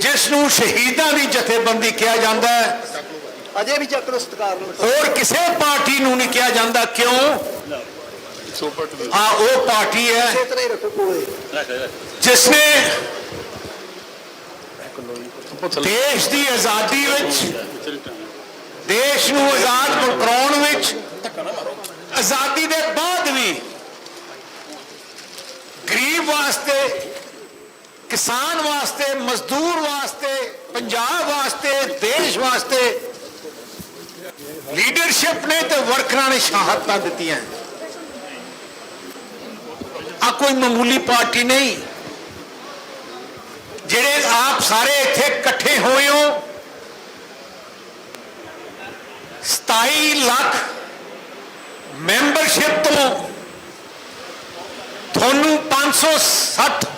ਜਿਸ ਨੂੰ ਸ਼ਹੀਦਾਂ ਦੀ ਜਥੇਬੰਦੀ ਕਿਹਾ ਜਾਂਦਾ ਹੈ। ਅਜੇ ਵੀ ਚੱਕ ਲੋ ਸਤਕਾਰ ਨਾਲ। ਹੋਰ ਕਿਸੇ ਪਾਰਟੀ ਨੂੰ ਨਹੀਂ ਕਿਹਾ ਜਾਂਦਾ ਕਿਉਂ? ਆ ਉਹ ਪਾਰਟੀ ਹੈ। ਜਿਸ ਨੇ ਦੇਸ਼ ਦੀ ਆਜ਼ਾਦੀ ਵਿੱਚ ਦੇਸ਼ ਨੂੰ ਆਜ਼ਾਦ ਕਰਾਉਣ ਵਿੱਚ ਆਜ਼ਾਦੀ ਦੇ ਬਾਅਦ ਵੀ ਗਰੀਬ ਵਾਸਤੇ ਕਿਸਾਨ ਵਾਸਤੇ, ਮਜ਼ਦੂਰ ਵਾਸਤੇ, ਪੰਜਾਬ ਵਾਸਤੇ, ਦੇਸ਼ ਵਾਸਤੇ ਲੀਡਰਸ਼ਿਪ ਨੇ ਤੇ ਵਰਕਰਾਂ ਨੇ ਸ਼ਹਾਦਤਾਂ ਦਿੱਤੀਆਂ। ਆ ਕੋਈ ਮਾਮੂਲੀ ਪਾਰਟੀ ਨਹੀਂ। ਜਿਹੜੇ ਆਪ ਸਾਰੇ ਇੱਥੇ ਇਕੱਠੇ ਹੋਏ ਹੋ 27 ਲੱਖ ਮੈਂਬਰਸ਼ਿਪ ਤੋਂ ਤੁਹਾਨੂੰ 560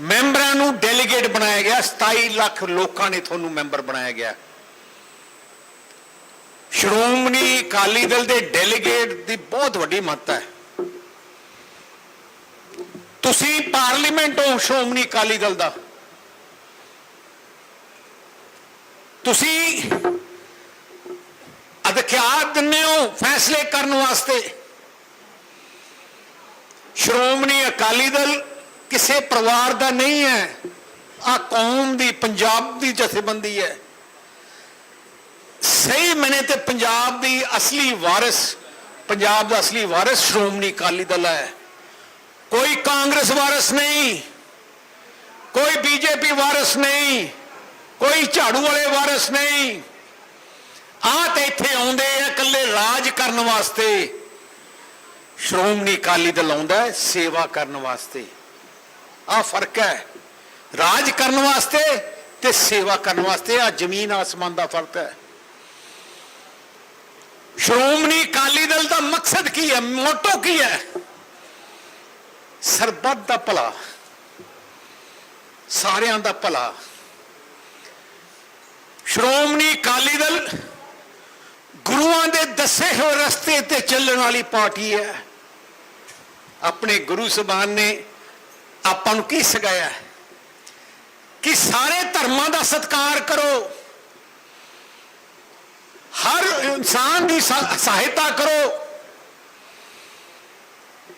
ਮੈਂਬਰਾਂ ਨੂੰ ਡੈਲੀਗੇਟ ਬਣਾਇਆ ਗਿਆ 27 ਲੱਖ ਲੋਕਾਂ ਨੇ ਤੁਹਾਨੂੰ ਮੈਂਬਰ ਬਣਾਇਆ ਗਿਆ। ਸ਼੍ਰੋਮਣੀ ਅਕਾਲੀ ਦਲ ਦੇ ਡੈਲੀਗੇਟ ਦੀ ਬਹੁਤ ਵੱਡੀ ਮਹੱਤਤਾ ਹੈ। ਤੁਸੀਂ ਪਾਰਲੀਮੈਂਟ ਹੋ ਸ਼੍ਰੋਮਣੀ ਅਕਾਲੀ ਦਲ ਦਾ। ਤੁਸੀਂ ਅਧਿਕਾਰ ਦਿੰਦੇ ਹੋ ਫੈਸਲੇ ਕਰਨ ਵਾਸਤੇ। ਸ਼੍ਰੋਮਣੀ ਅਕਾਲੀ ਦਲ ਕਿਸੇ ਪਰਿਵਾਰ ਦਾ ਨਹੀਂ ਹੈ। ਆ ਕੌਮ ਦੀ, ਪੰਜਾਬ ਦੀ ਜਥੇਬੰਦੀ ਹੈ। ਸਹੀ ਮਨੇ ਤੇ ਪੰਜਾਬ ਦੀ ਅਸਲੀ ਵਾਰਿਸ, ਪੰਜਾਬ ਦਾ ਅਸਲੀ ਵਾਰਿਸ ਸ਼੍ਰੋਮਣੀ ਅਕਾਲੀ ਦਲ ਹੈ। ਕੋਈ ਕਾਂਗਰਸ ਵਾਰਿਸ ਨਹੀਂ, ਕੋਈ ਬੀਜੇਪੀ ਵਾਰਿਸ ਨਹੀਂ, ਕੋਈ ਝਾੜੂ ਵਾਲੇ ਵਾਰਿਸ ਨਹੀਂ। ਆ ਤੇ ਇੱਥੇ ਆਉਂਦੇ ਆ ਇਕੱਲੇ ਰਾਜ ਕਰਨ ਵਾਸਤੇ। ਸ਼੍ਰੋਮਣੀ ਅਕਾਲੀ ਦਲ ਆਉਂਦਾ ਸੇਵਾ ਕਰਨ ਵਾਸਤੇ। ਆ ਫ਼ਰਕ ਹੈ। ਰਾਜ ਕਰਨ ਵਾਸਤੇ ਤੇ ਸੇਵਾ ਕਰਨ ਵਾਸਤੇ ਆ ਜ਼ਮੀਨ ਆਸਮਾਨ ਦਾ ਫ਼ਰਕ ਹੈ। ਸ਼੍ਰੋਮਣੀ ਅਕਾਲੀ ਦਲ ਦਾ ਮਕਸਦ ਕੀ ਹੈ? ਮੋਟੋ ਕੀ ਹੈ? ਸਰਬੱਤ ਦਾ ਭਲਾ। ਸਾਰਿਆਂ ਦਾ ਭਲਾ। ਸ਼੍ਰੋਮਣੀ ਅਕਾਲੀ ਦਲ ਗੁਰੂਆਂ ਦੇ ਦੱਸੇ ਹੋਏ ਰਸਤੇ ਤੇ ਚੱਲਣ ਵਾਲੀ ਪਾਰਟੀ ਹੈ। ਆਪਣੇ ਗੁਰੂ ਸਬਾਨ ਨੇ ਆਪਾਂ ਨੂੰ ਕੀ ਸਿਖਾਇਆ ਕਿ ਸਾਰੇ ਧਰਮਾਂ ਦਾ ਸਤਿਕਾਰ ਕਰੋ। ਹਰ ਇਨਸਾਨ ਦੀ ਸਹਾਇਤਾ ਕਰੋ।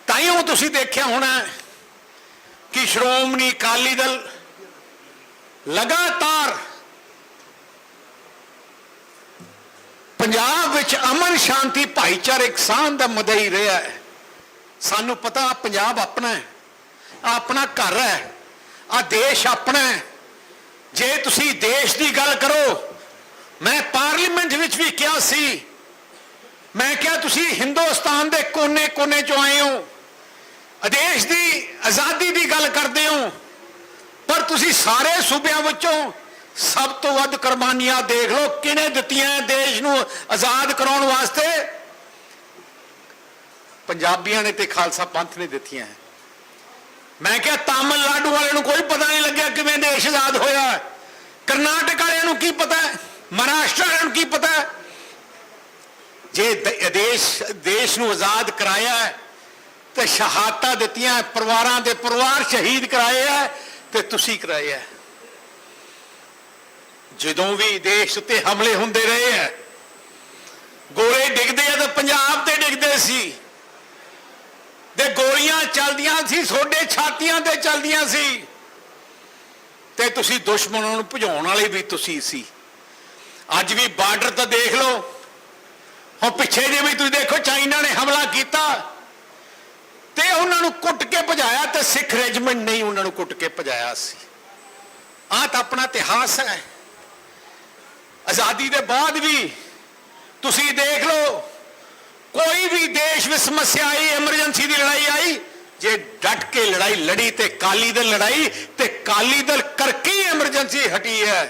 ਤਾਈਓ ਤੁਸੀਂ ਦੇਖਿਆ ਹੋਣਾ ਕਿ ਸ਼੍ਰੋਮਣੀ ਅਕਾਲੀ ਦਲ ਲਗਾਤਾਰ ਪੰਜਾਬ ਵਿੱਚ ਅਮਨ ਸ਼ਾਂਤੀ ਭਾਈਚਾਰਕ ਸਾਂਝ ਦਾ ਮਦਈ ਰਿਹਾ ਹੈ। ਸਾਨੂੰ ਪਤਾ, ਪੰਜਾਬ ਆਪਣਾ ਹੈ। ਆਹ ਆਪਣਾ ਘਰ ਹੈ ਆ ਦੇਸ਼ ਆਪਣਾ ਹੈ। ਜੇ ਤੁਸੀਂ ਦੇਸ਼ ਦੀ ਗੱਲ ਕਰੋ, ਮੈਂ ਪਾਰਲੀਮੈਂਟ ਵਿੱਚ ਵੀ ਕਿਹਾ ਸੀ, ਮੈਂ ਕਿਹਾ ਤੁਸੀਂ ਹਿੰਦੁਸਤਾਨ ਦੇ ਕੋਨੇ-ਕੋਨੇ ਚੋਂ ਆਏ ਹੋ, ਆਦੇਸ਼ ਦੀ ਆਜ਼ਾਦੀ ਦੀ ਗੱਲ ਕਰਦੇ ਹੋ, ਪਰ ਤੁਸੀਂ ਸਾਰੇ ਸੂਬਿਆਂ ਵਿੱਚੋਂ ਸਭ ਤੋਂ ਵੱਧ ਕੁਰਬਾਨੀਆਂ ਦੇਖ ਲਓ, ਕਿਹਨੇ ਦਿੱਤੀਆਂ ਹੈ ਦੇਸ਼ ਨੂੰ ਆਜ਼ਾਦ ਕਰਾਉਣ ਵਾਸਤੇ? ਪੰਜਾਬੀਆਂ ਨੇ ਤੇ ਖਾਲਸਾ ਪੰਥ ਨੇ ਦਿੱਤੀਆਂ ਹੈ। ਮੈਂ ਕਿਹਾ ਤਾਮਿਲਨਾਡੂ ਵਾਲਿਆਂ ਨੂੰ ਕੋਈ ਪਤਾ ਨਹੀਂ ਲੱਗਿਆ ਕਿਵੇਂ ਦੇਸ਼ ਆਜ਼ਾਦ ਹੋਇਆ। ਕਰਨਾਟਕ ਵਾਲਿਆਂ ਨੂੰ ਕੀ ਪਤਾ ਹੈ? ਮਹਾਰਾਸ਼ਟਰ ਵਾਲਿਆਂ ਨੂੰ ਕੀ ਪਤਾ ਹੈ? ਜੇ ਦੇਸ਼ ਦੇਸ਼ ਨੂੰ ਆਜ਼ਾਦ ਕਰਾਇਆ ਹੈ, ਤੇ ਸ਼ਹਾਦਤਾਂ ਦਿੱਤੀਆਂ ਪਰਿਵਾਰਾਂ ਦੇ ਪਰਿਵਾਰ ਸ਼ਹੀਦ ਕਰਾਏ ਆ ਤੇ ਤੁਸੀਂ ਕਰਾਏ ਆ ਜਦੋਂ ਵੀ ਦੇਸ਼ ਉੱਤੇ ਹਮਲੇ ਹੁੰਦੇ ਰਹੇ ਆ ਗੋਲੇ ਡਿੱਗਦੇ ਆ ਤਾਂ ਪੰਜਾਬ ਤੇ ਡਿੱਗਦੇ ਸੀ। ਤੇ ਗੋਲੀਆਂ ਚੱਲਦੀਆਂ ਸੀ ਛੋਡੇ ਛਾਤੀਆਂ ਤੇ ਚੱਲਦੀਆਂ ਸੀ। ਤੇ ਤੁਸੀਂ ਦੁਸ਼ਮਣਾਂ ਨੂੰ ਭਜਾਉਣ ਵਾਲੇ ਵੀ ਤੁਸੀਂ ਸੀ। ਅੱਜ ਵੀ ਬਾਰਡਰ ਤਾਂ ਦੇਖ ਲਓ। ਹੁਣ ਪਿੱਛੇ ਜੇ ਵੀ ਤੁਸੀਂ ਦੇਖੋ, ਚਾਈਨਾ ਨੇ ਹਮਲਾ ਕੀਤਾ। ਤੇ ਉਹਨਾਂ ਨੂੰ ਕੁੱਟ ਕੇ ਭਜਾਇਆ ਤੇ ਸਿੱਖ ਰੈਜੀਮੈਂਟ ਨਹੀਂ ਉਹਨਾਂ ਨੂੰ ਕੁੱਟ ਕੇ ਭਜਾਇਆ ਸੀ। ਆਹ ਤਾਂ ਆਪਣਾ ਇਤਿਹਾਸ ਹੈ। ਆਜ਼ਾਦੀ ਦੇ ਬਾਅਦ ਵੀ ਤੁਸੀਂ ਦੇਖ ਲਓ ਕੋਈ ਵੀ ਦੇਸ਼ ਵਿੱਚ ਸਮੱਸਿਆ ਆਈ ਐਮਰਜੈਂਸੀ ਦੀ ਲੜਾਈ ਆਈ ਜੇ ਡਟ ਕੇ ਲੜਾਈ ਲੜੀ ਤੇ ਕਾਲੀ ਦਲ ਲੜਾਈ ਤੇ ਕਾਲੀ ਦਲ ਕਰਕੇ ਹੀ ਐਮਰਜੈਂਸੀ ਹਟੀ ਹੈ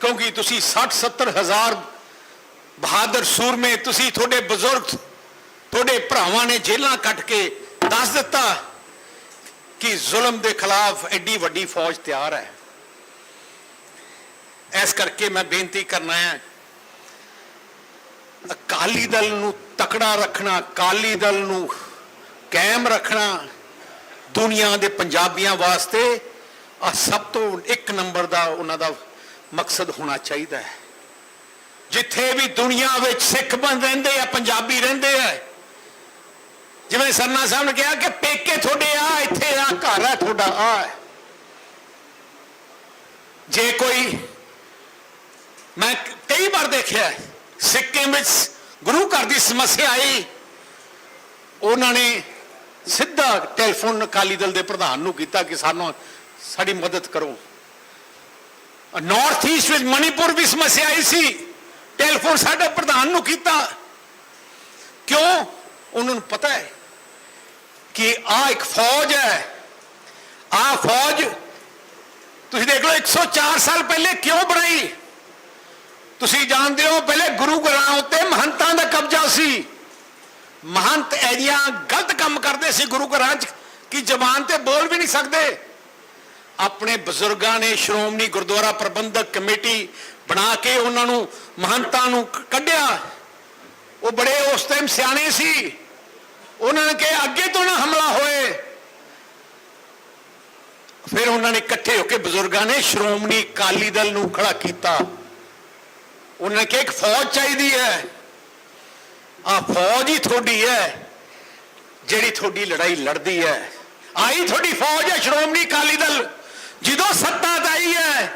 ਕਿਉਂਕਿ ਤੁਸੀਂ 60 70 ਹਜ਼ਾਰ ਬਹਾਦਰ ਸੂਰਮੇ ਤੁਸੀਂ ਤੁਹਾਡੇ ਬਜ਼ੁਰਗ ਤੁਹਾਡੇ ਭਰਾਵਾਂ ਨੇ ਜੇਲਾਂ ਕੱਟ ਕੇ ਦੱਸ ਦਿੱਤਾ ਕਿ ਜ਼ੁਲਮ ਦੇ ਖਿਲਾਫ ਐਡੀ ਵੱਡੀ ਫੌਜ ਤਿਆਰ ਹੈ ਇਸ ਕਰਕੇ ਮੈਂ ਬੇਨਤੀ ਕਰਨਾ ਹੈ ਅਕਾਲੀ ਦਲ ਨੂੰ ਤਕੜਾ ਰੱਖਣਾ, ਅਕਾਲੀ ਦਲ ਨੂੰ ਕਾਇਮ ਰੱਖਣਾ ਦੁਨੀਆ ਦੇ ਪੰਜਾਬੀਆਂ ਵਾਸਤੇ ਆ ਸਭ ਤੋਂ ਇੱਕ ਨੰਬਰ ਦਾ ਉਹਨਾਂ ਦਾ ਮਕਸਦ ਹੋਣਾ ਚਾਹੀਦਾ ਹੈ। ਜਿੱਥੇ ਵੀ ਦੁਨੀਆ ਵਿੱਚ ਸਿੱਖ ਬਣ ਰਹਿੰਦੇ ਆ, ਪੰਜਾਬੀ ਰਹਿੰਦੇ ਆ, ਜਿਵੇਂ ਸਰਨਾ ਸਾਹਿਬ ਨੇ ਕਿਹਾ ਕਿ ਪੇਕੇ ਤੁਹਾਡੇ ਆ, ਇੱਥੇ ਆ, ਘਰ ਆ, ਤੁਹਾਡਾ ਆ ਜੇ ਕੋਈ ਮੈਂ ਕਈ ਵਾਰ ਦੇਖਿਆ ਸਿੱਕਿਮ ਵਿੱਚ ਗੁਰੂ ਘਰ ਦੀ ਸਮੱਸਿਆ ਆਈ। ਉਹਨਾਂ ਨੇ ਸਿੱਧਾ ਟੈਲੀਫੋਨ ਅਕਾਲੀ ਦਲ ਦੇ ਪ੍ਰਧਾਨ ਨੂੰ ਕੀਤਾ ਕਿ ਸਾਨੂੰ ਸਾਡੀ ਮਦਦ ਕਰੋ। ਨਾਰਥ ਈਸਟ ਵਿੱਚ ਮਣੀਪੁਰ ਵੀ ਸਮੱਸਿਆ ਆਈ ਸੀ। ਟੈਲੀਫੋਨ ਸਾਡੇ ਪ੍ਰਧਾਨ ਨੂੰ ਕੀਤਾ। ਕਿਉਂ? ਉਹਨਾਂ ਨੂੰ ਪਤਾ ਹੈ ਕਿ ਆ ਇੱਕ ਫੌਜ ਹੈ। ਆ ਫੌਜ ਤੁਸੀਂ ਦੇਖ ਲਓ 104 ਸਾਲ ਪਹਿਲੇ ਕਿਉਂ ਬਣਾਈ? ਤੁਸੀਂ ਜਾਣਦੇ ਹੋ ਪਹਿਲੇ ਗੁਰੂ ਘਰਾਂ ਉੱਤੇ ਮਹੰਤਾਂ ਦਾ ਕਬਜ਼ਾ ਸੀ। ਮਹੰਤ ਐਰੀਆ ਗਲਤ ਕੰਮ ਕਰਦੇ ਸੀ ਗੁਰੂ ਘਰਾਂ 'ਚ ਕਿ ਜ਼ਬਾਨ ਤੇ ਬੋਲ ਵੀ ਨਹੀਂ ਸਕਦੇ। ਆਪਣੇ ਬਜ਼ੁਰਗਾਂ ਨੇ ਸ਼੍ਰੋਮਣੀ ਗੁਰਦੁਆਰਾ ਪ੍ਰਬੰਧਕ ਕਮੇਟੀ ਬਣਾ ਕੇ ਉਹਨਾਂ ਨੂੰ ਮਹੰਤਾਂ ਨੂੰ ਕੱਢਿਆ। ਉਹ ਬੜੇ ਉਸ ਟਾਈਮ ਸਿਆਣੇ ਸੀ। ਉਹਨਾਂ ਨੇ ਕਿਹਾ, ਅੱਗੇ ਤੋਂ ਨਾ ਹਮਲਾ ਹੋਏ। ਫਿਰ ਉਹਨਾਂ ਨੇ ਇਕੱਠੇ ਹੋ ਕੇ ਬਜ਼ੁਰਗਾਂ ਨੇ ਸ਼੍ਰੋਮਣੀ ਅਕਾਲੀ ਦਲ ਨੂੰ ਖੜਾ ਕੀਤਾ। ਉਹਨਾਂ ਨੇ ਕਿਹਾ ਇੱਕ ਫੌਜ ਚਾਹੀਦੀ ਹੈ। ਆ ਫੌਜ ਹੀ ਤੁਹਾਡੀ ਹੈ ਜਿਹੜੀ ਤੁਹਾਡੀ ਲੜਾਈ ਲੜਦੀ ਹੈ। ਆਈ ਤੁਹਾਡੀ ਫੌਜ ਹੈ ਸ਼੍ਰੋਮਣੀ ਅਕਾਲੀ ਦਲ। ਜਦੋਂ ਸੱਤਾ ਆਈ ਹੈ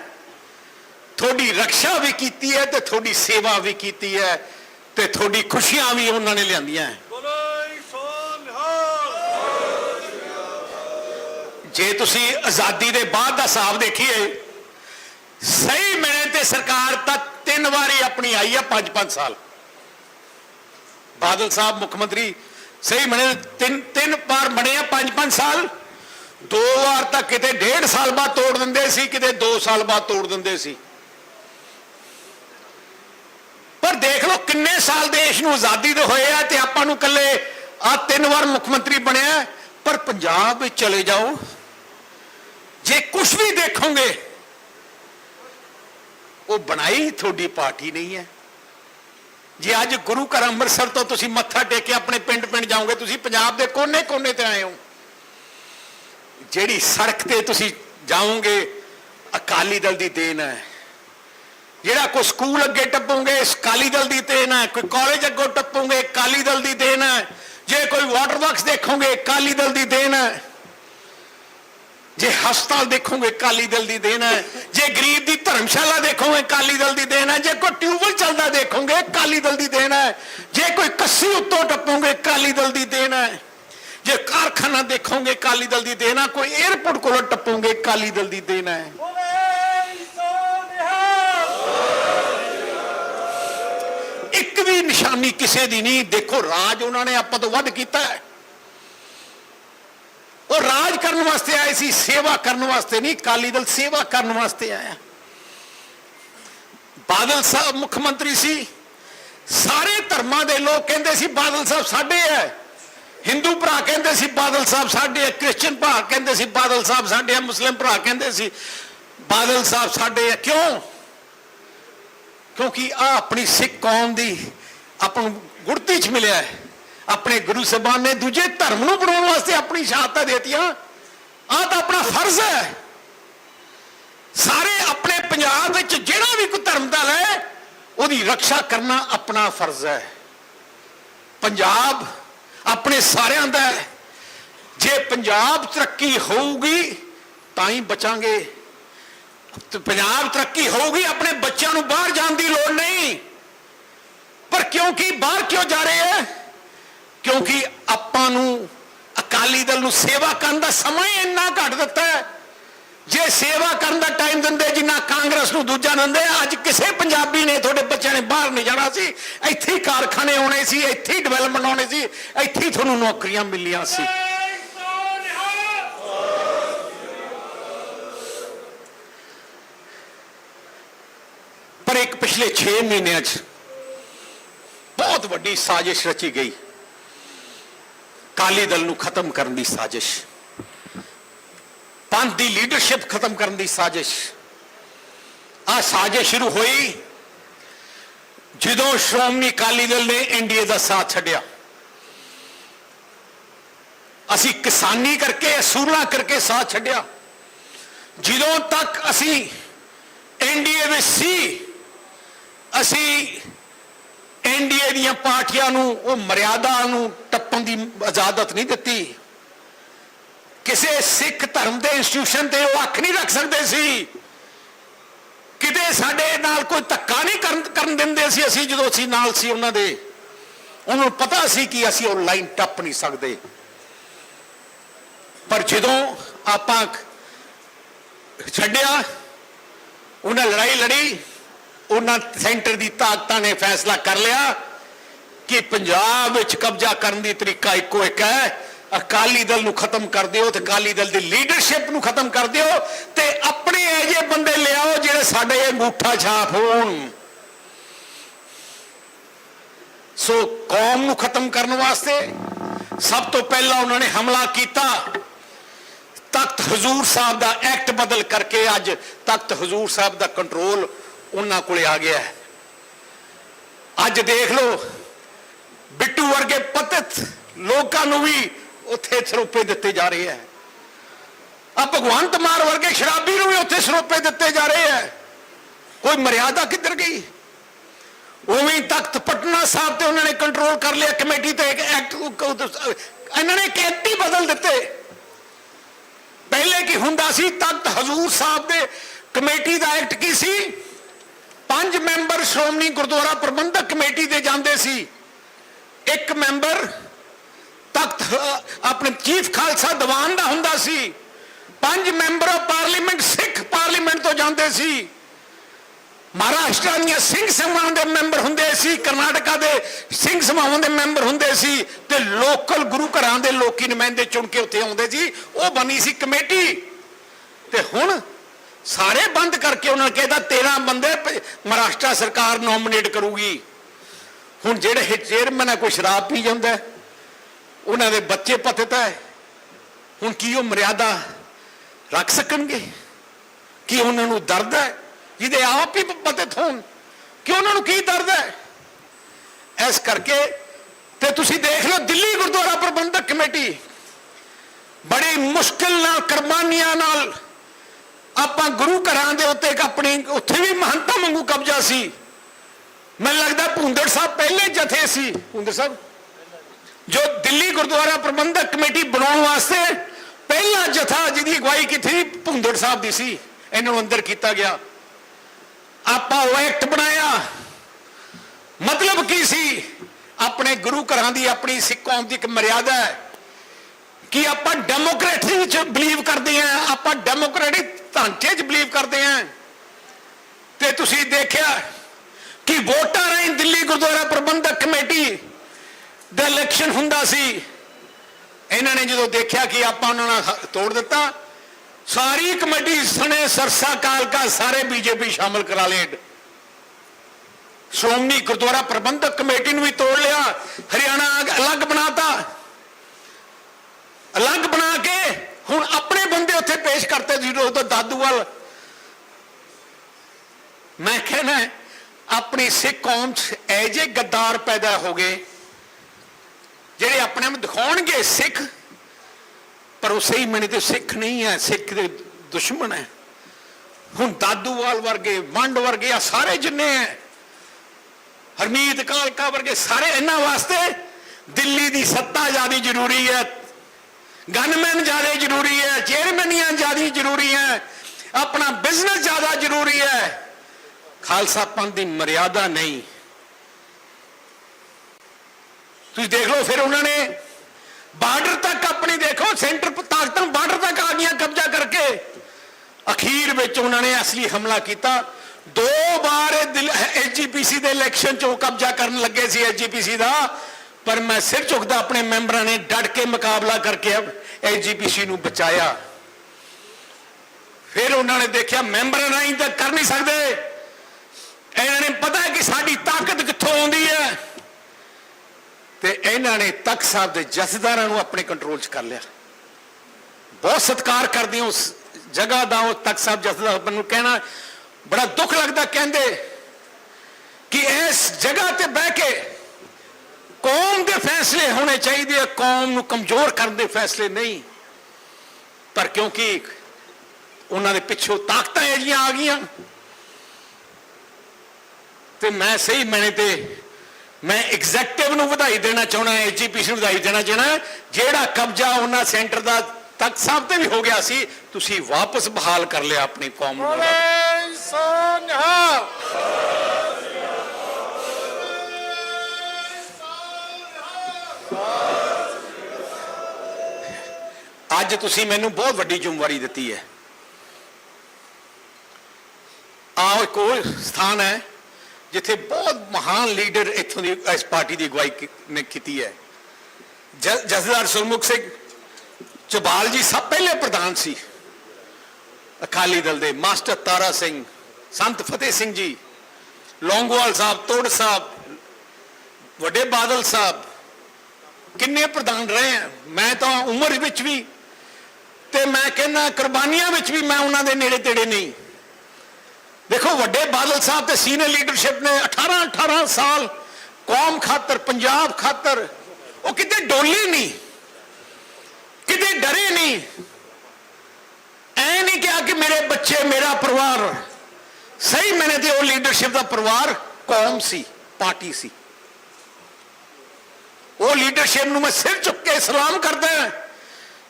ਤੁਹਾਡੀ ਰੱਖਿਆ ਵੀ ਕੀਤੀ ਹੈ ਤੇ ਤੁਹਾਡੀ ਸੇਵਾ ਵੀ ਕੀਤੀ ਹੈ ਤੇ ਤੁਹਾਡੀ ਖੁਸ਼ੀਆਂ ਵੀ ਉਹਨਾਂ ਨੇ ਲਿਆਂਦੀਆਂ ਹੈ। ਜੇ ਤੁਸੀਂ ਆਜ਼ਾਦੀ ਦੇ ਬਾਅਦ ਦਾ ਹਿਸਾਬ ਦੇਖੀਏ ਸਹੀ ਮੈਨੇ ਤੇ ਸਰਕਾਰ ਤਾਂ ਤਿੰਨ ਵਾਰੀ ਆਪਣੀ ਆਈ ਆ, ਪੰਜ ਪੰਜ ਸਾਲ। ਬਾਦਲ ਸਾਹਿਬ, ਮੁੱਖ ਮੰਤਰੀ, ਸਹੀ ਬਣੇ, ਤਿੰਨ ਤਿੰਨ ਵਾਰ ਬਣੇ ਆ, ਪੰਜ ਪੰਜ ਸਾਲ। ਦੋ ਵਾਰ ਤਾਂ ਕਿਤੇ ਡੇਢ ਸਾਲ ਬਾਅਦ ਤੋੜ ਦਿੰਦੇ ਸੀ, ਕਿਤੇ 2 ਸਾਲ ਬਾਅਦ ਤੋੜ ਦਿੰਦੇ ਸੀ। ਪਰ ਦੇਖ ਲਓ ਕਿੰਨੇ ਸਾਲ ਦੇਸ਼ ਨੂੰ ਆਜ਼ਾਦੀ ਦੇ ਹੋਏ ਆ ਤੇ ਆਪਾਂ ਨੂੰ ਕੱਲੇ ਆ ਤਿੰਨ ਵਾਰ ਮੁੱਖ ਮੰਤਰੀ ਬਣਿਆ। ਪਰ ਪੰਜਾਬ ਵਿੱਚ ਚਲੇ ਜਾਓ। ਜੇ ਕੁਝ ਵੀ ਦੇਖੋਗੇ ਉਹ ਬਣਾਈ ਤੁਹਾਡੀ ਪਾਰਟੀ ਨਹੀਂ ਹੈ। ਜੇ ਅੱਜ ਗੁਰੂ ਘਰ ਅੰਮ੍ਰਿਤਸਰ ਤੋਂ ਤੁਸੀਂ ਮੱਥਾ ਟੇਕ ਕੇ ਆਪਣੇ ਪਿੰਡ ਪਿੰਡ ਜਾਓਗੇ, ਤੁਸੀਂ ਪੰਜਾਬ ਦੇ ਕੋਨੇ-ਕੋਨੇ ਤੇ ਆਏ ਹੋ। ਜਿਹੜੀ ਸੜਕ ਤੇ ਤੁਸੀਂ ਜਾਓਗੇ, ਅਕਾਲੀ ਦਲ ਦੀ ਦੇਣ ਹੈ। ਜਿਹੜਾ ਕੋਈ ਸਕੂਲ ਅੱਗੇ ਟੱਪੋਗੇ ਅਕਾਲੀ ਦਲ ਦੀ ਦੇਣ ਹੈ। ਕੋਈ ਕਾਲਜ ਅੱਗੋਂ ਟੱਪੋਗੇ, ਅਕਾਲੀ ਦਲ ਦੀ ਦੇਣ ਹੈ। ਜੇ ਕੋਈ ਵਾਟਰ ਵਰਕਸ ਦੇਖੋਗੇ, ਅਕਾਲੀ ਦਲ ਦੀ ਦੇਣ ਹੈ। ਜੇ ਹਸਪਤਾਲ ਦੇਖੋਗੇ, ਅਕਾਲੀ ਦਲ ਦੀ ਦੇਣ ਹੈ। ਜੇ ਗਰੀਬ ਦੀ ਧਰਮਸ਼ਾਲਾ ਦੇਖੋਗੇ, ਅਕਾਲੀ ਦਲ ਦੀ ਦੇਣ ਹੈ। ਜੇ ਕੋਈ ਟਿਊਬਲ ਚੱਲਦਾ ਦੇਖੋਗੇ, ਅਕਾਲੀ ਦਲ ਦੀ ਦੇਣ ਹੈ। ਜੇ ਕੋਈ ਕੱਸੀ ਉੱਤੋਂ ਟੱਪੋਗੇ, ਅਕਾਲੀ ਦਲ ਦੀ ਦੇਣ ਹੈ। ਜੇ ਕਾਰਖਾਨਾ ਦੇਖੋਗੇ, ਅਕਾਲੀ ਦਲ ਦੀ ਦੇਣ ਹੈ। ਕੋਈ 에ਅਰਪੋਰਟ ਕੋਲੋਂ ਟੱਪੋਗੇ, ਅਕਾਲੀ ਦਲ ਦੀ ਦੇਣ ਹੈ। ਇੱਕ ਵੀ ਨਿਸ਼ਾਨੀ ਕਿਸੇ ਦੀ ਨਹੀਂ। ਦੇਖੋ, ਰਾਜ ਉਹਨਾਂ ਨੇ ਆਪਾਂ ਤੋਂ ਵੱਧ ਕੀਤਾ ਹੈ। ਉਹ ਰਾਜ ਕਰਨ ਵਾਸਤੇ ਆਏ ਸੀ, ਸੇਵਾ ਕਰਨ ਵਾਸਤੇ ਨਹੀਂ ਕਾਲੀ ਦਲ ਸੇਵਾ ਕਰਨ ਵਾਸਤੇ ਆਇਆ। ਬਾਦਲ ਸਾਹਿਬ ਮੁੱਖ ਮੰਤਰੀ ਸੀ। ਸਾਰੇ ਧਰਮਾਂ ਦੇ ਲੋਕ ਕਹਿੰਦੇ ਸੀ, ਬਾਦਲ ਸਾਹਿਬ ਸਾਡੇ ਹੈ। ਹਿੰਦੂ ਭਰਾ ਕਹਿੰਦੇ ਸੀ, ਬਾਦਲ ਸਾਹਿਬ ਸਾਡੇ ਹੈ। ਕ੍ਰਿਸਚੀਅਨ ਭਰਾ ਕਹਿੰਦੇ ਸੀ, ਬਾਦਲ ਸਾਹਿਬ ਸਾਡੇ ਹੈ। ਮੁਸਲਿਮ ਭਰਾ ਕਹਿੰਦੇ ਸੀ, ਬਾਦਲ ਸਾਹਿਬ ਸਾਡੇ ਹੈ। ਕਿਉਂ? ਕਿਉਂਕਿ ਆ ਆਪਣੀ ਸਿੱਖ ਕੌਮ ਦੀ ਆਪਾਂ ਨੂੰ ਗੁਰਤੀ ਚ ਮਿਲਿਆ ਹੈ। ਆਪਣੇ ਗੁਰੂ ਸਾਹਿਬਾਨ ਨੇ ਦੂਜੇ ਧਰਮ ਨੂੰ ਬਣਾਉਣ ਵਾਸਤੇ ਆਪਣੀ ਸ਼ਹਾਦਤਾਂ ਦੇਤੀਆਂ। ਆਹ ਤਾਂ ਆਪਣਾ ਫਰਜ਼ ਹੈ। ਸਾਰੇ ਆਪਣੇ ਪੰਜਾਬ ਵਿੱਚ ਜਿਹੜਾ ਵੀ ਕੋਈ ਧਰਮ ਦਾ ਲੈ ਉਹਦੀ ਰੱਖਿਆ ਕਰਨਾ ਆਪਣਾ ਫਰਜ਼ ਹੈ। ਪੰਜਾਬ ਆਪਣੇ ਸਾਰਿਆਂ ਦਾ ਹੈ। ਜੇ ਪੰਜਾਬ ਤਰੱਕੀ ਹੋਊਗੀ, ਤਾਂ ਹੀ ਬਚਾਂਗੇ। ਪੰਜਾਬ ਤਰੱਕੀ ਹੋਊਗੀ, ਆਪਣੇ ਬੱਚਿਆਂ ਨੂੰ ਬਾਹਰ ਜਾਣ ਦੀ ਲੋੜ ਨਹੀਂ। ਪਰ ਕਿਉਂਕਿ ਬਾਹਰ ਕਿਉਂ ਜਾ ਰਹੇ ਹੈ? ਕਿਉਂਕਿ ਆਪਾਂ ਨੂੰ ਅਕਾਲੀ ਦਲ ਨੂੰ ਸੇਵਾ ਕਰਨ ਦਾ ਸਮਾਂ ਹੀ ਇੰਨਾ ਘੱਟ ਦਿੱਤਾ ਹੈ। ਜੇ ਸੇਵਾ ਕਰਨ ਦਾ ਟਾਈਮ ਦਿੰਦੇ, ਜਿੰਨਾ ਕਾਂਗਰਸ ਨੂੰ ਦੂਜਾ ਦਿੰਦੇ, ਅੱਜ ਕਿਸੇ ਪੰਜਾਬੀ ਨੇ ਤੁਹਾਡੇ ਬੱਚਿਆਂ ਨੇ ਬਾਹਰ ਨਹੀਂ ਜਾਣਾ ਸੀ। ਇੱਥੇ ਹੀ ਕਾਰਖਾਨੇ ਆਉਣੇ ਸੀ, ਇੱਥੇ ਹੀ ਡਿਵੈਲਪਮੈਂਟ ਆਉਣੇ ਸੀ, ਇੱਥੇ ਹੀ ਤੁਹਾਨੂੰ ਨੌਕਰੀਆਂ ਮਿਲੀਆਂ ਸੀ। ਪਰ ਇੱਕ ਪਿਛਲੇ 6 ਮਹੀਨਿਆਂ 'ਚ ਬਹੁਤ ਵੱਡੀ ਸਾਜ਼ਿਸ਼ ਰਚੀ ਗਈ। ਅਕਾਲੀ ਦਲ ਨੂੰ ਖਤਮ ਕਰਨ ਦੀ ਸਾਜ਼ਿਸ਼। ਪੰਥ ਦੀ ਲੀਡਰਸ਼ਿਪ ਖਤਮ ਕਰਨ ਦੀ ਸਾਜ਼ਿਸ਼। ਆ ਸਾਜ਼ਿਸ਼ ਸ਼ੁਰੂ ਹੋਈ ਜਦੋਂ ਸ਼੍ਰੋਮਣੀ ਅਕਾਲੀ ਦਲ ਨੇ ਐਨਡੀਏ ਦਾ ਸਾਥ ਛੱਡਿਆ। ਅਸੀਂ ਕਿਸਾਨੀ ਕਰਕੇ, ਅਸੂਲਾਂ ਕਰਕੇ ਸਾਥ ਛੱਡਿਆ। ਜਦੋਂ ਤੱਕ ਅਸੀਂ ਐਨਡੀਏ ਵਿੱਚ ਸੀ, ਅਸੀਂ ਐਨਡੀਏ ਦੀਆਂ ਪਾਰਟੀਆਂ ਨੂੰ, ਉਹ ਮਰਿਆਦਾ ਨੂੰ ਟੱਪਣ ਦੀ ਇਜਾਜ਼ਤ ਨਹੀਂ ਦਿੱਤੀ। ਕਿਸੇ ਸਿੱਖ ਧਰਮ ਦੇ ਇੰਸਟੀਟਿਊਸ਼ਨ ਤੇ ਉਹ ਅੱਖ ਨਹੀਂ ਰੱਖ ਸਕਦੇ ਸੀ। ਕਿਤੇ ਸਾਡੇ ਨਾਲ ਕੋਈ ਧੱਕਾ ਨਹੀਂ ਕਰਨ ਕਰਨ ਦਿੰਦੇ ਸੀ ਅਸੀਂ, ਜਦੋਂ ਅਸੀਂ ਨਾਲ ਸੀ ਉਹਨਾਂ ਦੇ। ਉਹਨਾਂ ਨੂੰ ਪਤਾ ਸੀ ਕਿ ਅਸੀਂ ਉਹ ਲਾਈਨ ਟੱਪ ਨਹੀਂ ਸਕਦੇ। ਪਰ ਜਦੋਂ ਆਪਾਂ ਛੱਡਿਆ, ਉਹਨਾਂ ਲੜਾਈ ਲੜੀ ਉਹਨਾਂ ਸੈਂਟਰ ਦੀ ਤਾਕਤਾਂ ਨੇ ਫੈਸਲਾ ਕਰ ਲਿਆ ਕਿ ਪੰਜਾਬ ਵਿੱਚ ਕਬਜ਼ਾ ਕਰਨ ਦੀ ਤਰੀਕਾ ਇੱਕੋ ਇੱਕ ਹੈ। ਅਕਾਲੀ ਦਲ ਨੂੰ ਖਤਮ ਕਰ ਦਿਓ ਤੇ ਅਕਾਲੀ ਦਲ ਦੀ ਲੀਡਰਸ਼ਿਪ ਨੂੰ ਖਤਮ ਕਰ ਦਿਓ ਤੇ ਆਪਣੇ ਇਹ ਜਿਹੇ ਬੰਦੇ ਲਿਆਓ ਜਿਹੜੇ ਸਾਡੇ ਅੰਗੂਠਾ ਛਾਪ ਹੋਣ। ਸੋ ਕੌਮ ਨੂੰ ਖਤਮ ਕਰਨ ਵਾਸਤੇ ਸਭ ਤੋਂ ਪਹਿਲਾਂ ਉਹਨਾਂ ਨੇ ਹਮਲਾ ਕੀਤਾ। ਤਖਤ ਹਜ਼ੂਰ ਸਾਹਿਬ ਦਾ ਐਕਟ ਬਦਲ ਕਰਕੇ ਅੱਜ ਤਖਤ ਹਜ਼ੂਰ ਸਾਹਿਬ ਦਾ ਕੰਟਰੋਲ ਉਹਨਾਂ ਕੋਲੇ ਆ ਗਿਆ ਹੈ। ਅੱਜ ਦੇਖ ਲਓ, ਬਿੱਟੂ ਵਰਗੇ ਪਤਿਤ ਲੋਕਾਂ ਨੂੰ ਵੀ ਉੱਥੇ ਸਰੋਪੇ ਦਿੱਤੇ ਜਾ ਰਹੇ ਹੈ। ਆ ਭਗਵੰਤ ਮਾਨ ਵਰਗੇ ਸ਼ਰਾਬੀ ਨੂੰ ਵੀ ਉੱਥੇ ਸਰੋਪੇ ਦਿੱਤੇ ਜਾ ਰਹੇ ਹੈ। ਕੋਈ ਮਰਿਆਦਾ ਕਿੱਧਰ ਗਈ? ਉਵੇਂ ਤਖਤ ਪਟਨਾ ਸਾਹਿਬ ਤੇ ਉਹਨਾਂ ਨੇ ਕੰਟਰੋਲ ਕਰ ਲਿਆ, ਕਮੇਟੀ ਤੇ ਇੱਕ ਐਕਟ ਇਹਨਾਂ ਨੇ ਕੈਦੀ ਬਦਲ ਦਿੱਤੇ। ਪਹਿਲੇ ਕੀ ਹੁੰਦਾ ਸੀ, ਤਖਤ ਹਜ਼ੂਰ ਸਾਹਿਬ ਦੇ ਕਮੇਟੀ ਦਾ ਐਕਟ ਕੀ ਸੀ? ਪੰਜ ਮੈਂਬਰ ਸ਼੍ਰੋਮਣੀ ਗੁਰਦੁਆਰਾ ਪ੍ਰਬੰਧਕ ਕਮੇਟੀ ਦੇ ਜਾਂਦੇ ਸੀ। ਇੱਕ ਮੈਂਬਰ ਤਖਤ ਆਪਣੇ ਚੀਫ ਖਾਲਸਾ ਦੀਵਾਨ ਦਾ ਹੁੰਦਾ ਸੀ। ਪੰਜ member of parliament, Sikh parliament ਤੋਂ ਜਾਂਦੇ ਸੀ। ਮਹਾਰਾਸ਼ਟਰ ਦੀਆਂ ਸਿੰਘ ਸਭਾਵਾਂ ਦੇ ਮੈਂਬਰ ਹੁੰਦੇ ਸੀ, ਕਰਨਾਟਕਾ ਦੇ ਸਿੰਘ ਸਭਾਵਾਂ ਦੇ ਮੈਂਬਰ ਹੁੰਦੇ ਸੀ ਤੇ ਲੋਕਲ ਗੁਰੂ ਘਰਾਂ ਦੇ ਲੋਕੀ ਨੁਮਾਇੰਦੇ ਚੁਣ ਕੇ ਉੱਥੇ ਆਉਂਦੇ ਸੀ। ਉਹ ਬਣੀ ਸੀ ਕਮੇਟੀ। ਤੇ ਹੁਣ ਸਾਰੇ ਬੰਦ ਕਰਕੇ ਉਹਨਾਂ ਨੇ ਕਿਹਾ 13 ਬੰਦੇ ਮਹਾਰਾਸ਼ਟਰ ਸਰਕਾਰ ਨੋਮੀਨੇਟ ਕਰੂਗੀ। ਹੁਣ ਜਿਹੜੇ ਚੇਅਰਮੈਨ ਹੈ ਕੋਈ ਸ਼ਰਾਬ ਪੀ ਜਾਂਦਾ ਉਹਨਾਂ ਦੇ ਬੱਚੇ ਪਤਿਤ ਹੈ। ਹੁਣ ਕੀ ਉਹ ਮਰਿਆਦਾ ਰੱਖ ਸਕਣਗੇ? ਕੀ ਉਹਨਾਂ ਨੂੰ ਦਰਦ ਹੈ? ਜਿਹਦੇ ਆਪ ਹੀ ਪਤਿਤ ਹੋਣ ਕਿ ਉਹਨਾਂ ਨੂੰ ਕੀ ਦਰਦ ਹੈ? ਇਸ ਕਰਕੇ ਤੇ ਤੁਸੀਂ ਦੇਖ ਲਓ, ਦਿੱਲੀ ਗੁਰਦੁਆਰਾ ਪ੍ਰਬੰਧਕ ਕਮੇਟੀ ਬੜੀ ਮੁਸ਼ਕਿਲ ਨਾਲ, ਕੁਰਬਾਨੀਆਂ ਨਾਲ ਆਪਾਂ ਗੁਰੂ ਘਰਾਂ ਦੇ ਉੱਤੇ ਇੱਕ ਆਪਣੀ, ਉੱਥੇ ਵੀ ਮਹੰਤਾ ਵਾਂਗੂ ਕਬਜ਼ਾ ਸੀ। ਮੈਨੂੰ ਲੱਗਦਾ ਭੁੰਦੜ ਸਾਹਿਬ ਪਹਿਲੇ ਜਥੇ ਸੀ। ਭੁੰਦੜ ਸਾਹਿਬ, ਜੋ ਦਿੱਲੀ ਗੁਰਦੁਆਰਾ ਪ੍ਰਬੰਧਕ ਕਮੇਟੀ ਬਣਾਉਣ ਵਾਸਤੇ ਪਹਿਲਾ ਜਥਾ ਜਿਹਦੀ ਅਗਵਾਈ ਕੀਤੀ ਭੁੰਦੜ ਸਾਹਿਬ ਦੀ ਸੀ, ਇਹਨਾਂ ਨੂੰ ਅੰਦਰ ਕੀਤਾ ਗਿਆ। ਆਪਾਂ ਉਹ ਐਕਟ ਬਣਾਇਆ। ਮਤਲਬ ਕੀ ਸੀ? ਆਪਣੇ ਗੁਰੂ ਘਰਾਂ ਦੀ ਆਪਣੀ ਸਿੱਖ ਕੌਮ ਦੀ ਇੱਕ ਮਰਿਆਦਾ ਹੈ। ਕਿ ਆਪਾਂ ਡੈਮੋਕ੍ਰੇਸੀ ਚ ਬਲੀਵ ਕਰਦੇ ਆਂ ਆਪਾਂ ਡੈਮੋਕ੍ਰੈਟਿਕ ਢਾਂਚੇ 'ਚ ਬਲੀਵ ਕਰਦੇ ਆਂ ਤੇ ਤੁਸੀਂ ਦੇਖਿਆ ਕਿ ਵੋਟਾਂ ਰਾਹੀਂ ਦਿੱਲੀ ਗੁਰਦੁਆਰਾ ਪ੍ਰਬੰਧਕ ਕਮੇਟੀ ਦਾ ਇਲੈਕਸ਼ਨ ਹੁੰਦਾ ਸੀ। ਇਹਨਾਂ ਨੇ ਜਦੋਂ ਦੇਖਿਆ ਕਿ ਆਪਾਂ ਉਹਨਾਂ ਨਾਲ ਤੋੜ ਦਿੱਤਾ, ਸਾਰੀ ਕਮੇਟੀ ਸਣੇ ਸਰਸਾ ਕਾਲਕਾ ਸਾਰੇ ਬੀਜੇਪੀ ਸ਼ਾਮਲ ਕਰਾ ਲਏ। ਸ਼੍ਰੋਮਣੀ ਗੁਰਦੁਆਰਾ ਪ੍ਰਬੰਧਕ ਕਮੇਟੀ ਨੂੰ ਵੀ ਤੋੜ ਲਿਆ, ਹਰਿਆਣਾ ਅਗ- ਅਲੱਗ ਬਣਾਤਾ। ਅਲੱਗ ਬਣਾ ਕੇ ਹੁਣ ਆਪਣੇ ਬੰਦੇ ਉੱਥੇ ਪੇਸ਼ ਕਰਤੇ ਜ਼ੀਰੋ ਤੋਂ ਦਾਦੂਵਾਲ ਮੈਂ ਕਹਿੰਦਾ ਆਪਣੀ ਸਿੱਖ ਕੌਮ 'ਚ ਐਜੇ ਗੱਦਾਰ ਪੈਦਾ ਹੋ ਗਏ, ਜਿਹੜੇ ਆਪਣੇ ਨੂੰ ਦਿਖਾਉਣਗੇ ਸਿੱਖ, ਪਰ ਉਹ ਸਹੀ ਮਣੀ ਤੇ ਸਿੱਖ ਨਹੀਂ ਹੈ, ਸਿੱਖ ਦੇ ਦੁਸ਼ਮਣ ਹੈ। ਹੁਣ ਦਾਦੂਵਾਲ ਵਰਗੇ, ਵੰਡ ਵਰਗੇ ਆ ਸਾਰੇ ਜਿੰਨੇ ਹੈ। ਹਰਮੀਤ ਕਾਲਕਾ ਵਰਗੇ ਸਾਰੇ ਇਹਨਾਂ ਵਾਸਤੇ ਦਿੱਲੀ ਦੀ ਸੱਤਾ ਜ਼ਿਆਦਾ ਜ਼ਰੂਰੀ ਹੈ ਗਨਮੈਨ ਜ਼ਿਆਦਾ ਜ਼ਰੂਰੀ ਹੈ ਚੇਅਰਮੈਨੀਆਂ ਜ਼ਿਆਦਾ ਜ਼ਰੂਰੀ ਹੈ, ਆਪਣਾ ਬਿਜ਼ਨਸ ਜ਼ਿਆਦਾ ਜ਼ਰੂਰੀ ਹੈ। ਖਾਲਸਾ ਪੰਥ ਦੀ ਮਰਿਆਦਾ ਨਹੀਂ। ਤੁਸੀਂ ਦੇਖ ਲਓ ਫਿਰ ਉਹਨਾਂ ਨੇ ਬਾਰਡਰ ਤੱਕ ਆਪਣੀ ਦੇਖੋ, ਸੈਂਟਰ ਤਾਕਤਾਂ ਬਾਰਡਰ ਤੱਕ ਆ ਗਈਆਂ ਕਬਜ਼ਾ ਕਰਕੇ। ਅਖੀਰ ਵਿੱਚ ਉਹਨਾਂ ਨੇ ਅਸਲੀ ਹਮਲਾ ਕੀਤਾ। ਦੋ ਵਾਰ ਐਸਜੀਪੀਸੀ ਦੇ ਇਲੈਕਸ਼ਨ 'ਚ ਉਹ ਕਬਜ਼ਾ ਕਰਨ ਲੱਗੇ ਸੀ ਐਸਜੀਪੀਸੀ ਦਾ। ਪਰ ਮੈਂ ਸਿਰ ਝੁਕਦਾ ਆਪਣੇ ਮੈਂਬਰਾਂ ਨੇ ਡਟ ਕੇ ਮੁਕਾਬਲਾ ਕਰਕੇ ਐਸਜੀਪੀਸੀ ਨੂੰ ਬਚਾਇਆ। ਫਿਰ ਉਹਨਾਂ ਨੇ ਦੇਖਿਆ ਮੈਂਬਰਾਂ ਨਹੀਂ ਤਾਂ ਕਰ ਨਹੀਂ ਸਕਦੇ। ਇਹਨਾਂ ਨੇ ਪਤਾ ਕਿ ਸਾਡੀ ਤਾਕਤ ਕਿੱਥੋਂ ਆਉਂਦੀ ਹੈ। ਤੇ ਇਹਨਾਂ ਨੇ ਤਖਤ ਸਾਹਿਬ ਦੇ ਜਥੇਦਾਰਾਂ ਨੂੰ ਆਪਣੇ ਕੰਟਰੋਲ 'ਚ ਕਰ ਲਿਆ। ਬਹੁਤ ਸਤਿਕਾਰ ਕਰਦੇ ਹਾਂ ਉਸ ਜਗ੍ਹਾ ਦਾ ਉਹ ਤਖਤ ਸਾਹਿਬ ਜਥੇਦਾਰ ਮੈਨੂੰ ਕਹਿਣਾ ਬੜਾ ਦੁੱਖ ਲੱਗਦਾ, ਕਹਿੰਦੇ ਕਿ ਇਸ ਜਗ੍ਹਾ ਤੇ ਬਹਿ ਕੇ ਕੌਮ ਦੇ ਫੈਸਲੇ ਹੋਣੇ ਚਾਹੀਦੇ ਆ, ਕੌਮ ਨੂੰ ਕਮਜ਼ੋਰ ਕਰਨ ਦੇ ਫੈਸਲੇ ਨਹੀਂ। ਪਰ ਕਿਉਂਕਿ ਉਹਨਾਂ ਦੇ ਪਿੱਛੋਂ ਤਾਕਤਾਂ ਜਿਹੜੀਆਂ ਆ ਗਈਆਂ, ਤੇ ਮੈਂ ਸਹੀ ਮੈਨੇ ਤੇ ਮੈਂ ਐਗਜ਼ੈਕਟਿਵ ਨੂੰ ਵਧਾਈ ਦੇਣਾ ਚਾਹਣਾ ਐਜੀਪੀਸੀ ਨੂੰ ਵਧਾਈ ਦੇਣਾ ਚਾਹਣਾ ਜਿਹੜਾ ਕਬਜ਼ਾ ਉਹਨਾਂ ਸੈਂਟਰ ਦਾ ਤਖਤ ਸਾਹਿਬ ਤੇ ਵੀ ਹੋ ਗਿਆ ਸੀ, ਤੁਸੀਂ ਵਾਪਸ ਬਹਾਲ ਕਰ ਲਿਆ ਆਪਣੀ ਕੌਮ ਨੂੰ। ਬੋਲੇ ਸੋ ਅੱਜ ਤੁਸੀਂ ਮੈਨੂੰ ਬਹੁਤ ਵੱਡੀ ਜ਼ਿੰਮੇਵਾਰੀ ਦਿੱਤੀ ਹੈ। ਆਹ ਇੱਕ ਉਹ ਸਥਾਨ ਹੈ, ਜਿੱਥੇ ਬਹੁਤ ਮਹਾਨ ਲੀਡਰ ਇੱਥੋਂ ਦੀ, ਇਸ ਪਾਰਟੀ ਦੀ ਅਗਵਾਈ ਨੇ ਕੀਤੀ ਹੈ। ਜ- ਜਥੇਦਾਰ ਸੁਰਮੁਖ ਸਿੰਘ ਚਬਾਲ ਜੀ ਸਭ ਪਹਿਲੇ ਪ੍ਰਧਾਨ ਸੀ। ਅਕਾਲੀ ਦਲ ਦੇ ਮਾਸਟਰ ਤਾਰਾ ਸਿੰਘ, ਸੰਤ ਫਤਿਹ ਸਿੰਘ ਜੀ, ਲੌਂਗੋਵਾਲ ਸਾਹਿਬ, ਤੋੜ ਸਾਹਿਬ, ਵੱਡੇ ਬਾਦਲ ਸਾਹਿਬ, ਕਿੰਨੇ ਪ੍ਰਧਾਨ ਰਹੇ ਆ ਮੈਂ ਤਾਂ ਉਮਰ ਵਿੱਚ ਵੀ ਤੇ ਮੈਂ ਕਹਿੰਦਾ ਕੁਰਬਾਨੀਆਂ ਵਿੱਚ ਵੀ ਮੈਂ ਉਹਨਾਂ ਦੇ ਨੇੜੇ ਤੇੜੇ ਨਹੀਂ। ਦੇਖੋ ਵੱਡੇ ਬਾਦਲ ਸਾਹਿਬ ਤੇ ਸੀਨੀਅਰ ਲੀਡਰਸ਼ਿਪ ਨੇ 18 18 ਸਾਲ ਕੌਮ ਖਾਤਰ ਪੰਜਾਬ ਖਾਤਰ ਉਹ ਕਿਤੇ ਡੋਲੇ ਨਹੀਂ ਕਿਤੇ ਡਰੇ ਨਹੀਂ। ਐ ਨਹੀਂ ਕਿਹਾ ਕਿ ਮੇਰੇ ਬੱਚੇ ਮੇਰਾ ਪਰਿਵਾਰ ਸਹੀ ਮੈਨੇ ਤੇ ਉਹ ਲੀਡਰਸ਼ਿਪ ਦਾ ਪਰਿਵਾਰ ਕੌਮ ਸੀ ਪਾਰਟੀ ਸੀ। ਉਹ ਲੀਡਰਸ਼ਿਪ ਨੂੰ ਮੈਂ ਸਿਰ ਚੁੱਕ ਕੇ ਸਲਾਮ ਕਰਦਾ ਹਾਂ,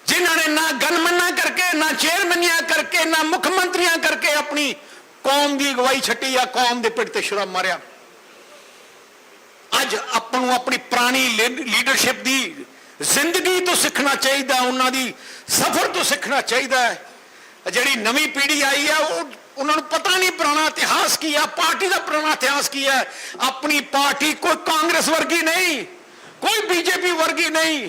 ਜਿਨ੍ਹਾਂ ਨੇ ਨਾ ਗਨਮਨਾਂ ਕਰਕੇ, ਨਾ ਚੇਅਰਮੈਨੀਆਂ ਕਰਕੇ, ਨਾ ਮੁੱਖ ਮੰਤਰੀਆਂ ਕਰਕੇ ਆਪਣੀ ਕੌਮ ਦੀ ਅਗਵਾਈ ਛੱਟੀ ਆ, ਕੌਮ ਦੇ ਪਿੱਠ ਤੇ ਸ਼ੁਰਾ ਮਾਰਿਆ। ਅੱਜ ਆਪਾਂ ਨੂੰ ਆਪਣੀ ਪੁਰਾਣੀ ਲੀਡਰਸ਼ਿਪ ਦੀ ਜ਼ਿੰਦਗੀ ਤੋਂ ਸਿੱਖਣਾ ਚਾਹੀਦਾ, ਉਹਨਾਂ ਦੀ ਸਫ਼ਰ ਤੋਂ ਸਿੱਖਣਾ ਚਾਹੀਦਾ ਹੈ। ਜਿਹੜੀ ਨਵੀਂ ਪੀੜ੍ਹੀ ਆਈ ਆ, ਉਹ ਉਹਨਾਂ ਨੂੰ ਪਤਾ ਨਹੀਂ ਪੁਰਾਣਾ ਇਤਿਹਾਸ ਕੀ ਆ, ਪਾਰਟੀ ਦਾ ਪੁਰਾਣਾ ਇਤਿਹਾਸ ਕੀ ਹੈ ਆਪਣੀ ਪਾਰਟੀ ਕੋਈ ਕਾਂਗਰਸ ਵਰਗੀ ਨਹੀਂ, ਕੋਈ ਬੀਜੇਪੀ ਵਰਗੀ ਨਹੀਂ।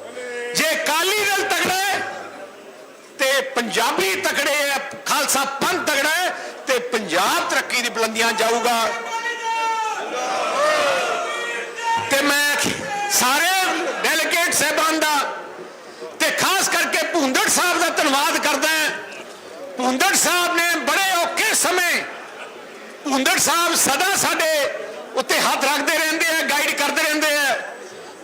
ਜੇ ਅਕਾਲੀ ਦਲ ਤਕੜਾ ਹੈ, ਤੇ ਪੰਜਾਬੀ ਤਕੜੇ ਹੈ, ਖਾਲਸਾ ਪੰਥ ਤਕੜਾ ਹੈ, ਤੇ ਪੰਜਾਬ ਤਰੱਕੀ ਦੀ ਬੁਲੰਦੀਆਂ ਜਾਊਗਾ। ਤੇ ਮੈਂ ਸਾਰੇ ਡੈਲੀਗੇਟ ਸਹਿਬਾਨ ਦਾ ਤੇ ਖਾਸ ਕਰਕੇ ਭੁੰਦੜ ਸਾਹਿਬ ਦਾ ਧੰਨਵਾਦ ਕਰਦਾ ਹਾਂ। ਭੁੰਦੜ ਸਾਹਿਬ ਨੇ ਬੜੇ ਔਖੇ ਸਮੇਂ ਭੁੰਦੜ ਸਾਹਿਬ ਸਦਾ ਸਾਡੇ ਉੱਤੇ ਹੱਥ ਰੱਖਦੇ ਰਹਿੰਦੇ ਆ ਗਾਈਡ ਕਰਦੇ ਰਹਿੰਦੇ ਆ,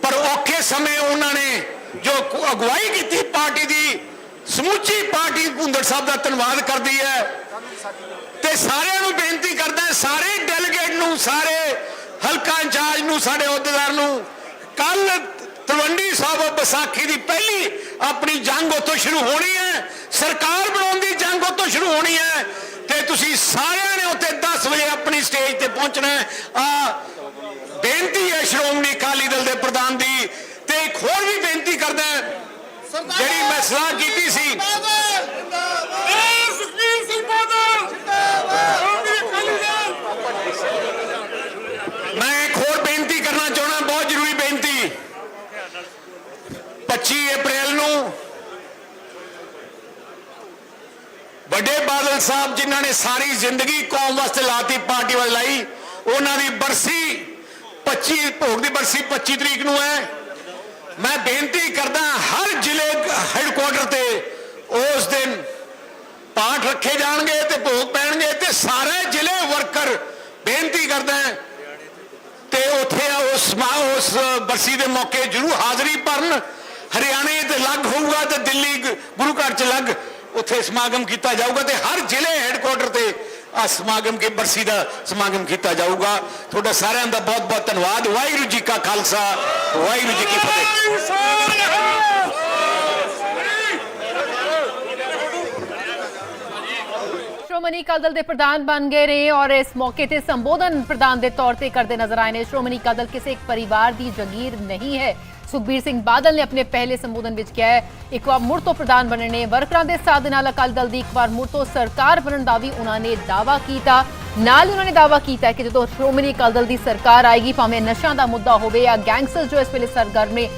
ਪਰ ਔਖੇ ਸਮੇਂ ਉਹਨਾਂ ਨੇ ਜੋ ਅਗਵਾਈ ਕੀਤੀ ਪਾਰਟੀ ਦੀ, ਸਮੁੱਚੀ ਪਾਰਟੀ ਭੁੰਦੜ ਸਾਹਿਬ ਦਾ ਧੰਨਵਾਦ ਕਰਦੀ ਹੈ। ਤੇ ਸਾਰਿਆਂ ਨੂੰ ਬੇਨਤੀ ਕਰਦਾ ਸਾਰੇ ਡੈਲੀਗੇਟ ਨੂੰ, ਸਾਰੇ ਹਲਕਾ ਇੰਚਾਰਜ ਨੂੰ, ਸਾਡੇ ਅਹੁਦੇਦਾਰ ਨੂੰ ਕੱਲ ਤਲਵੰਡੀ ਸਾਹਿਬ ਵਿਸਾਖੀ ਦੀ ਪਹਿਲੀ ਆਪਣੀ ਜੰਗ ਉੱਥੋਂ ਸ਼ੁਰੂ ਹੋਣੀ ਹੈ। ਸਰਕਾਰ ਬਣਾਉਣ ਦੀ ਜੰਗ ਉੱਥੋਂ ਸ਼ੁਰੂ ਹੋਣੀ ਹੈ। ਤੇ ਤੁਸੀਂ ਸਾਰਿਆਂ ਨੇ ਉੱਥੇ 10 ਵਜੇ ਆਪਣੀ ਸਟੇਜ ਤੇ ਪਹੁੰਚਣਾ ਆ ਬੇਨਤੀ ਹੈ ਸ਼੍ਰੋਮਣੀ ਅਕਾਲੀ ਦਲ ਦੇ ਪ੍ਰਧਾਨ ਦੀ ਤੇ ਇੱਕ ਹੋਰ ਵੀ ਬੇਨਤੀ ਕਰਦਾ ਜਿਹੜੀ ਮੈਂ ਸਲਾਹ ਕੀਤੀ ਸੀ। ਮੈਂ ਇੱਕ ਹੋਰ ਬੇਨਤੀ ਕਰਨਾ ਚਾਹਣਾ ਬਹੁਤ ਜ਼ਰੂਰੀ ਬੇਨਤੀ। 25 ਅਪ੍ਰੈਲ ਨੂੰ ਵੱਡੇ ਬਾਦਲ ਸਾਹਿਬ ਜਿਨ੍ਹਾਂ ਨੇ ਸਾਰੀ ਜ਼ਿੰਦਗੀ ਕੌਮ ਵਾਸਤੇ ਲਾਤੀ ਪਾਰਟੀ ਵਾਸਤੇ ਲਾਈ ਉਹਨਾਂ ਦੀ ਬਰਸੀ 25 ਭੋਗ ਦੀ ਬਰਸੀ 25 ਤਰੀਕ ਨੂੰ ਹੈ। ਮੈਂ ਬੇਨਤੀ ਕਰਦਾ ਹਰ ਜ਼ਿਲ੍ਹੇ ਹੈਡਕੁਆਟਰ ਤੇ ਉਸ ਦਿਨ ਪਾਠ ਰੱਖੇ ਜਾਣਗੇ ਤੇ ਭੋਗ ਪੈਣਗੇ ਤੇ ਸਾਰੇ ਜ਼ਿਲ੍ਹੇ ਵਰਕਰ ਬੇਨਤੀ ਕਰਦਾ ਤੇ ਉੱਥੇ ਉਸ ਮਾ- ਉਸ ਬਰਸੀ ਦੇ ਮੌਕੇ ਜਰੂਰ ਹਾਜ਼ਰੀ ਭਰਨ। ਹਰਿਆਣੇ ਤੇ ਲੱਗ ਹੋਊਗਾ ਤੇ ਦਿੱਲੀ ਗੁਰੂ ਘਰ ਚ ਲੱਗ ਉੱਥੇ ਸਮਾਗਮ ਕੀਤਾ ਜਾਊਗਾ ਤੇ ਹਰ ਜ਼ਿਲ੍ਹੇ ਹੈਡਕੁਆਟਰ ਤੇ ਆ ਸਮਾਗਮ ਕੀ ਬਰਸੀ ਦਾ ਸਮਾਗਮ ਕੀਤਾ ਜਾਊਗਾ। ਤੁਹਾਡਾ ਸਾਰਿਆਂ ਦਾ ਬਹੁਤ ਬਹੁਤ ਧੰਨਵਾਦ। ਵਾਹਿਗੁਰੂ ਜੀ ਕਾ ਖਾਲਸਾ, ਵਾਹਿਗੁਰੂ ਜੀ ਕੀ ਫਤਿਹ। ਸ਼੍ਰੋਮਣੀ ਅਕਾਲੀ ਦਲ ਦੇ ਪ੍ਰਧਾਨ ਬਣ ਗਏ ਨੇ ਔਰ ਇਸ ਮੌਕੇ ਤੇ ਸੰਬੋਧਨ ਪ੍ਰਧਾਨ ਦੇ ਤੌਰ ਤੇ ਕਰਦੇ ਨਜ਼ਰ ਆਏ ਨੇ। ਸ਼੍ਰੋਮਣੀ ਅਕਾਲੀ ਦਲ ਕਿਸੇ ਇੱਕ ਪਰਿਵਾਰ ਦੀ ਜਗੀਰ ਨਹੀਂ ਹੈ। ਸੁਖਬੀਰ ਸਿੰਘ ਬਾਦਲ ਨੇ ਆਪਣੇ ਪਹਿਲੇ ਸੰਬੋਧਨ ਵਿੱਚ ਕਿਹਾ ਹੈ, ਇੱਕ ਵਾਰ ਮੁੜ ਤੋਂ ਪ੍ਰਧਾਨ ਬਣਨੇ ਨੇ ਵਰਕਰਾਂ ਦੇ ਸਾਥ ਦੇ ਨਾਲ ਅਕਾਲੀ ਦਲ ਦੀ, ਇੱਕ ਵਾਰ ਮੁੜ ਤੋਂ ਸਰਕਾਰ ਬਣਨ ਦਾ ਵੀ ਉਹਨਾਂ ਨੇ ਦਾਅਵਾ ਕੀਤਾ। ਨਾਲ ਹੀ ਉਹਨਾਂ ਨੇ ਦਾਅਵਾ ਕੀਤਾ ਕਿ ਜਦੋਂ ਸ਼੍ਰੋਮਣੀ ਅਕਾਲੀ ਦਲ ਦੀ ਸਰਕਾਰ ਆਏਗੀ, ਭਾਵੇਂ ਨਸ਼ਾ ਦਾ ਮੁੱਦਾ ਹੋਵੇ ਜਾਂ ਗੈਂਗਸਟਰ ਜੋ ਇਸ ਵੇਲੇ ਸਰਗਰਮ ਨੇ